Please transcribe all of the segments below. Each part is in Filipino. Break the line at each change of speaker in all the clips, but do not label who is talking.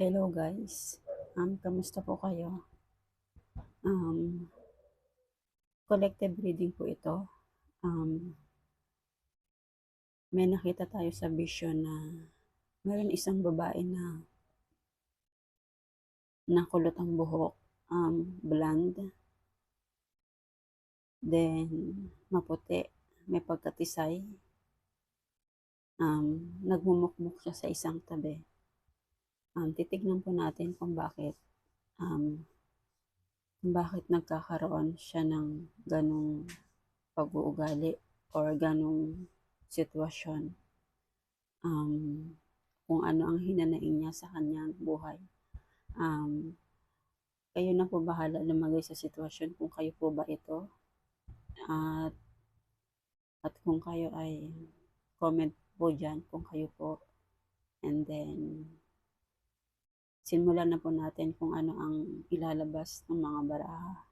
Hello guys, um, kamusta po kayo? Um, collective reading po ito. Um, may nakita tayo sa vision na meron isang babae na nakulot ang buhok, um, blonde, then maputi, may pagkatisay, um, nagmumukmuk siya sa isang tabi. Um, titignan po natin kung bakit um, kung bakit nagkakaroon siya ng ganong pag-uugali or ganong sitwasyon. Um, kung ano ang hinanaing niya sa kanyang buhay. Um, kayo na po bahala lumagay sa sitwasyon kung kayo po ba ito. At, at kung kayo ay comment po dyan kung kayo po. And then, simulan na po natin kung ano ang ilalabas ng mga baraha.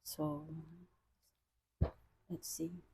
So, let's see.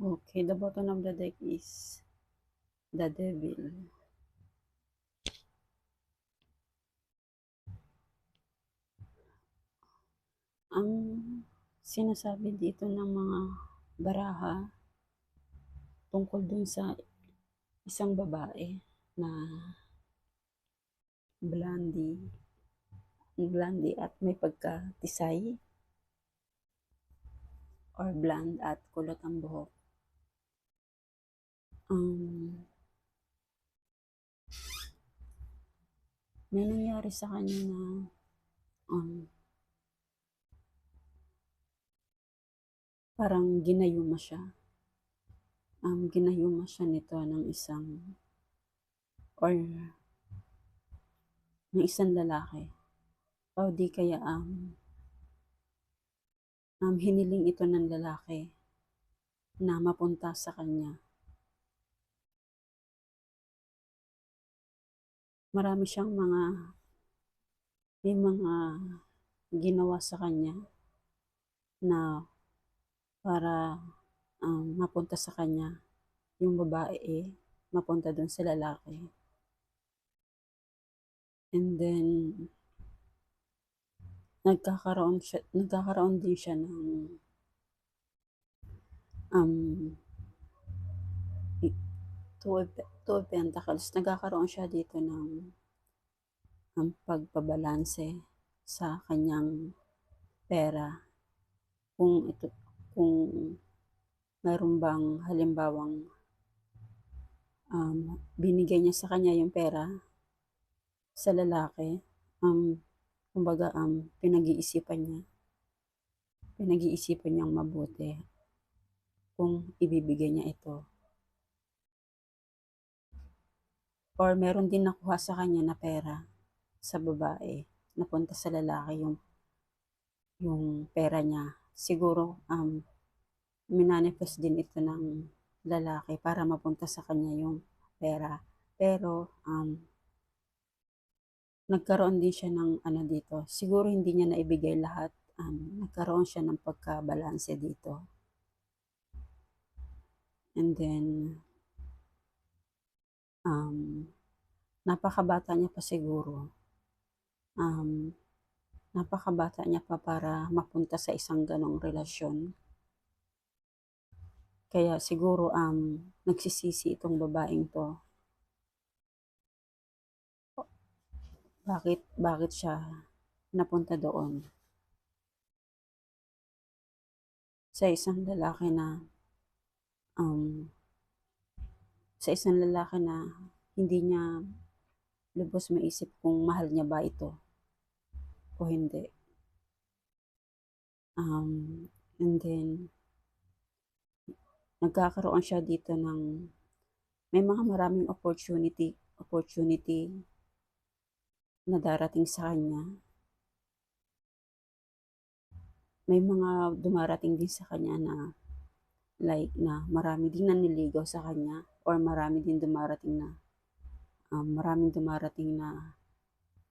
Okay, the bottom of the deck is the devil. Ang sinasabi dito ng mga baraha tungkol dun sa isang babae na blondie, blondie at may pagkatisay or blonde at kulot ang buhok. Um, may nangyari sa kanya na um, parang ginayuma siya. Um, ginayuma siya nito ng isang or ng isang lalaki. O di kaya um, um, hiniling ito ng lalaki na mapunta sa kanya. Marami siyang mga may mga ginawa sa kanya na para um, mapunta sa kanya yung babae eh, mapunta dun sa lalaki. And then, nagkakaroon siya, nagkakaroon din siya ng um, of, two of pentacles. Nagkakaroon siya dito ng um, pagpabalanse sa kanyang pera. kung ito kung meron bang halimbawang um, binigay niya sa kanya yung pera sa lalaki, um, kumbaga um, pinag-iisipan niya. Pinag-iisipan niyang mabuti kung ibibigay niya ito. Or meron din nakuha sa kanya na pera sa babae, napunta sa lalaki yung yung pera niya. Siguro um, minanifest din ito ng lalaki para mapunta sa kanya yung pera. Pero um, nagkaroon din siya ng ano dito. Siguro hindi niya naibigay lahat. Um, nagkaroon siya ng pagkabalanse dito. And then, um, napakabata niya pa siguro. Um, napakabata niya pa para mapunta sa isang ganong relasyon. Kaya siguro um, nagsisisi itong babaeng to. Bakit, bakit siya napunta doon? Sa isang lalaki na um, sa isang lalaki na hindi niya lubos maisip kung mahal niya ba ito o hindi. Um, and then, nagkakaroon siya dito ng may mga maraming opportunity opportunity na darating sa kanya. May mga dumarating din sa kanya na like na marami din naniligaw sa kanya or marami din dumarating na um, maraming dumarating na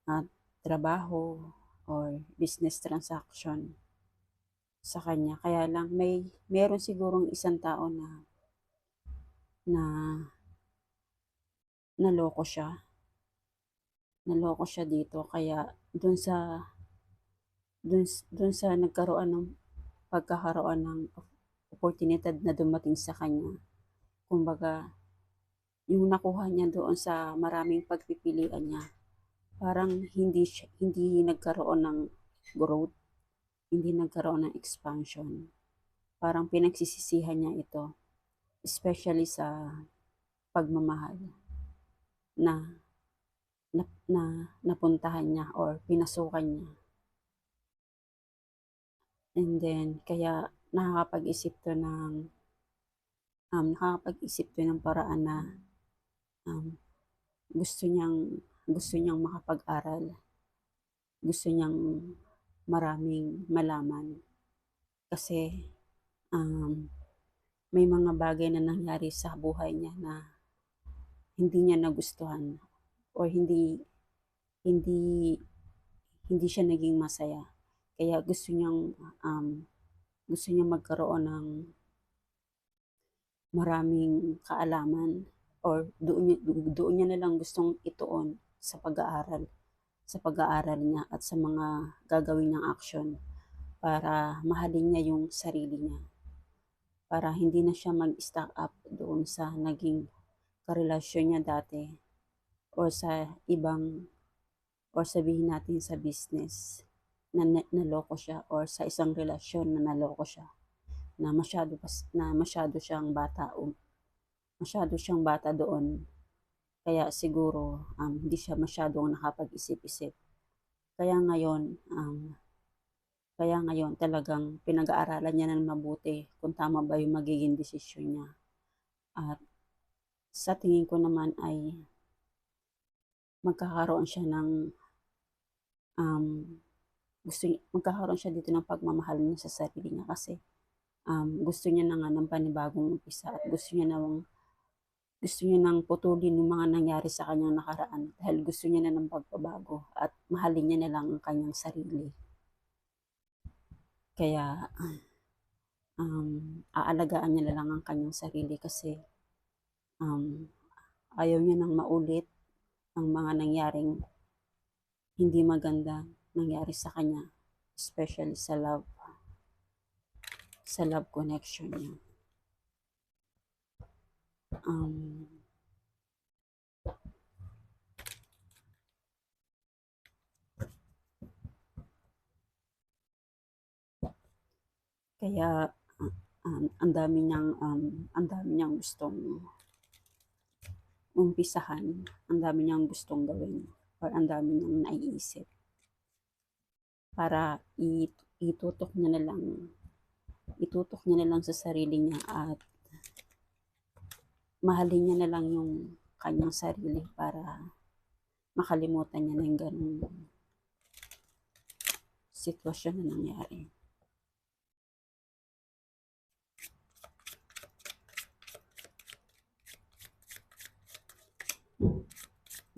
uh, trabaho or business transaction sa kanya. Kaya lang may meron sigurong isang tao na na naloko siya. Naloko siya dito kaya dun sa dun, dun sa nagkaroon ng pagkakaroon ng oportunidad na dumating sa kanya. Kumbaga, yung nakuha niya doon sa maraming pagpipilian niya, parang hindi siya, hindi nagkaroon ng growth, hindi nagkaroon ng expansion. Parang pinagsisisihan niya ito, especially sa pagmamahal na na, na napuntahan niya or pinasukan niya. And then, kaya nakakapag-isip to ng um, nakakapag-isip to ng paraan na um, gusto niyang gusto niyang makapag-aral. Gusto niyang maraming malaman. Kasi um, may mga bagay na nangyari sa buhay niya na hindi niya nagustuhan or hindi hindi hindi siya naging masaya. Kaya gusto niyang um, gusto niyang magkaroon ng maraming kaalaman or doon doon niya na lang gustong ituon sa pag-aaral sa pag-aaral niya at sa mga gagawin niyang action para mahalin niya yung sarili niya. Para hindi na siya mag-stack up doon sa naging karelasyon niya dati or sa ibang or sabihin natin sa business na naloko siya or sa isang relasyon na naloko siya na masyado na masyado siyang bata masyado siyang bata doon. Kaya siguro um, hindi siya masyadong nakapag-isip-isip. Kaya ngayon um, kaya ngayon talagang pinag-aaralan niya ng mabuti kung tama ba yung magiging desisyon niya. At sa tingin ko naman ay magkakaroon siya ng um, gusto magkakaroon siya dito ng pagmamahal niya sa sarili niya kasi um, gusto niya na nga ng panibagong umpisa at gusto niya nang gusto niya nang putulin yung mga nangyari sa kanyang nakaraan dahil gusto niya na ng pagbabago at mahalin niya na lang ang kanyang sarili. Kaya um, aalagaan niya na lang ang kanyang sarili kasi um, ayaw niya nang maulit ang mga nangyaring hindi maganda nangyari sa kanya, especially sa love, sa love connection niya. Um, Kaya, um, ang dami niyang, um, ang dami niyang gustong umpisahan, ang dami niyang gustong gawin, or ang dami niyang naiisip. Para i itutok niya na lang itutok niya na lang sa sarili niya at mahalin niya na lang yung kanyang sarili para makalimutan niya na yung ganung sitwasyon na nangyari.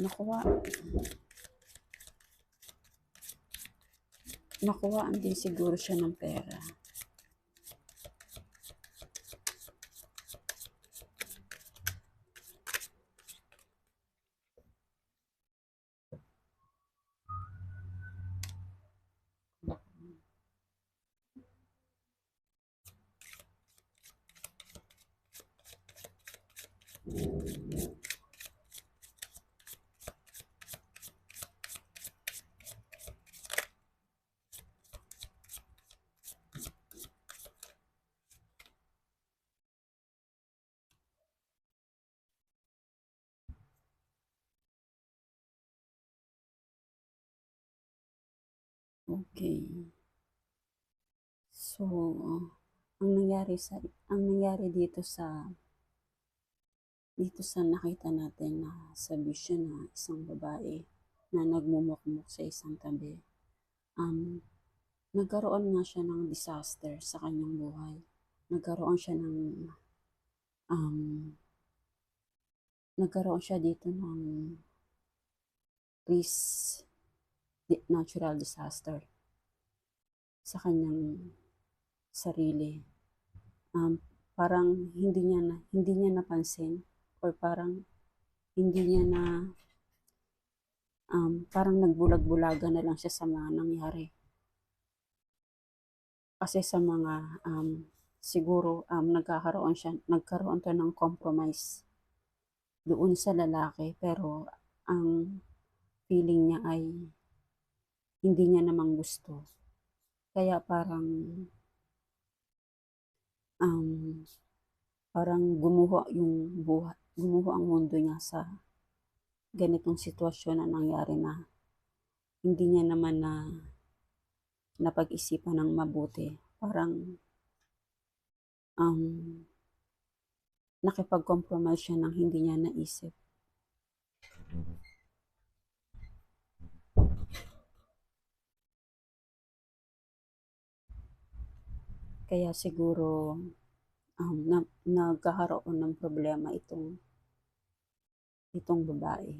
Nakuha. Nakuhaan din siguro siya ng pera. Okay. So, ang nangyari sa ang nangyari dito sa dito sa nakita natin na sa vision na isang babae na nagmumukmuk sa isang tabi. Um, nagkaroon nga siya ng disaster sa kanyang buhay. Nagkaroon siya ng um, nagkaroon siya dito ng risk natural disaster sa kanyang sarili. Um, parang hindi niya na hindi niya napansin or parang hindi niya na um, parang nagbulag-bulaga na lang siya sa mga nangyari. Kasi sa mga um, siguro um, nagkakaroon siya nagkaroon to ng compromise doon sa lalaki pero ang feeling niya ay hindi niya namang gusto. Kaya parang um, parang gumuho yung buhay, gumuho ang mundo niya sa ganitong sitwasyon na nangyari na hindi niya naman na napag-isipan ng mabuti. Parang um, nakipag-compromise siya ng hindi niya naisip. Kaya siguro um, na, nagkakaroon ng problema itong itong babae.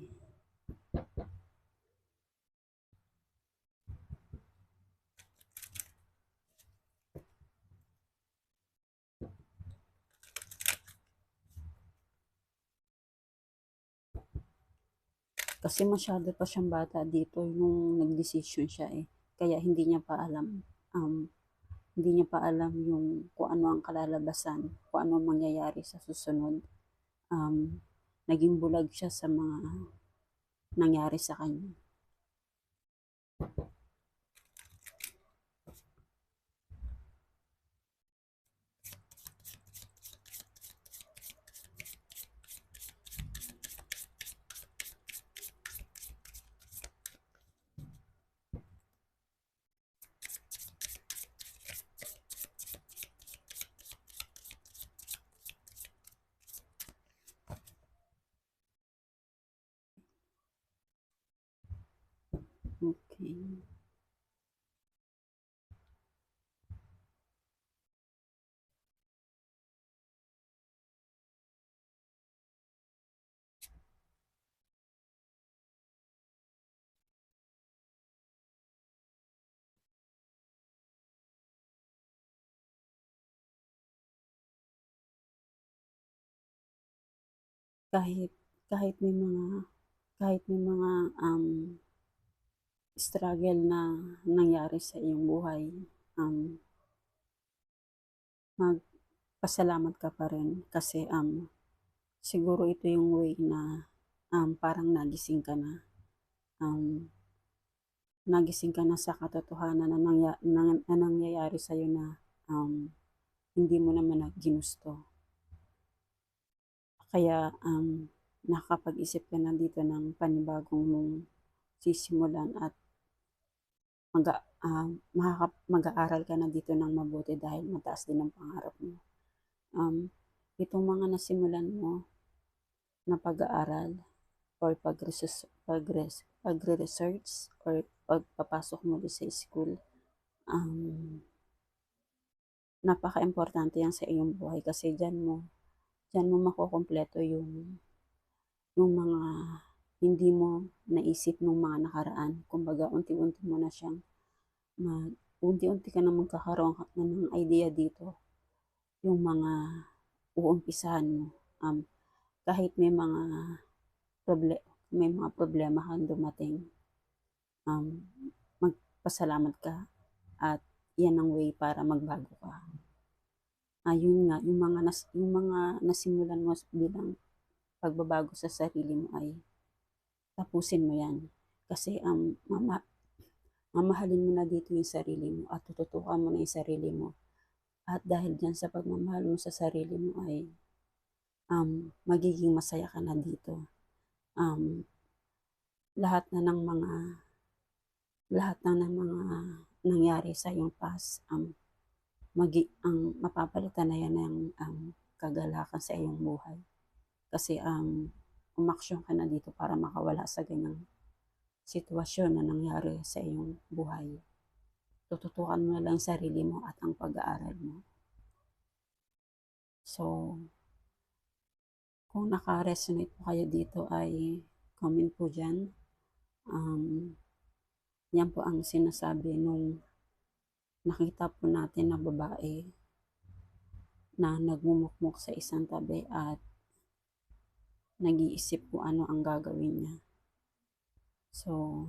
Kasi masyado pa siyang bata dito nung nagdesisyon siya eh. Kaya hindi niya pa alam um, hindi niya pa alam yung kung ano ang kalalabasan, kung ano ang mangyayari sa susunod. Um, naging bulag siya sa mga nangyari sa kanya. Okay. kahit kahit may mga kahit may mga um, struggle na nangyari sa iyong buhay, um, magpasalamat ka pa rin kasi um, siguro ito yung way na um, parang nagising ka na. Um, nagising ka na sa katotohanan na, nangya, na, na nangyayari sa'yo na um, hindi mo naman na ginusto. Kaya um, nakakapag-isip ka na dito ng panibagong mong sisimulan at mag, ah, makaka- mag-aaral ka na dito ng mabuti dahil mataas din ang pangarap mo. Um, itong mga nasimulan mo na pag-aaral or pag-research, pag-res- pagre-research or pagpapasok mo sa school, um, napaka-importante yan sa iyong buhay kasi dyan mo, dyan mo makukompleto yung, yung mga hindi mo naisip nung mga nakaraan. Kumbaga, unti-unti mo na siyang, mag, unti-unti ka na magkakaroon ka na ng idea dito. Yung mga uumpisahan mo. Um, kahit may mga proble may mga problema kang dumating, um, magpasalamat ka at yan ang way para magbago ka. Ayun nga, yung mga, nas, yung mga nasimulan mo bilang pagbabago sa sarili mo ay tapusin mo yan. Kasi um, mama, mamahalin mo na dito yung sarili mo at tututukan mo na yung sarili mo. At dahil dyan sa pagmamahal mo sa sarili mo ay um, magiging masaya ka na dito. Um, lahat na ng mga lahat na ng mga nangyari sa iyong past um, magi, ang mapapalitan na yan ng um, kagalakan sa iyong buhay. Kasi um, umaksyon ka na dito para makawala sa ganyang sitwasyon na nangyari sa iyong buhay. Tututukan mo na lang sarili mo at ang pag-aaral mo. So, kung naka-resonate po kayo dito ay comment po dyan. Um, yan po ang sinasabi nung nakita po natin na babae na nagmumukmuk sa isang tabi at nag-iisip kung ano ang gagawin niya. So,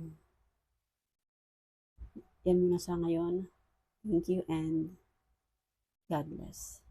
yan muna sa ngayon. Thank you and God bless.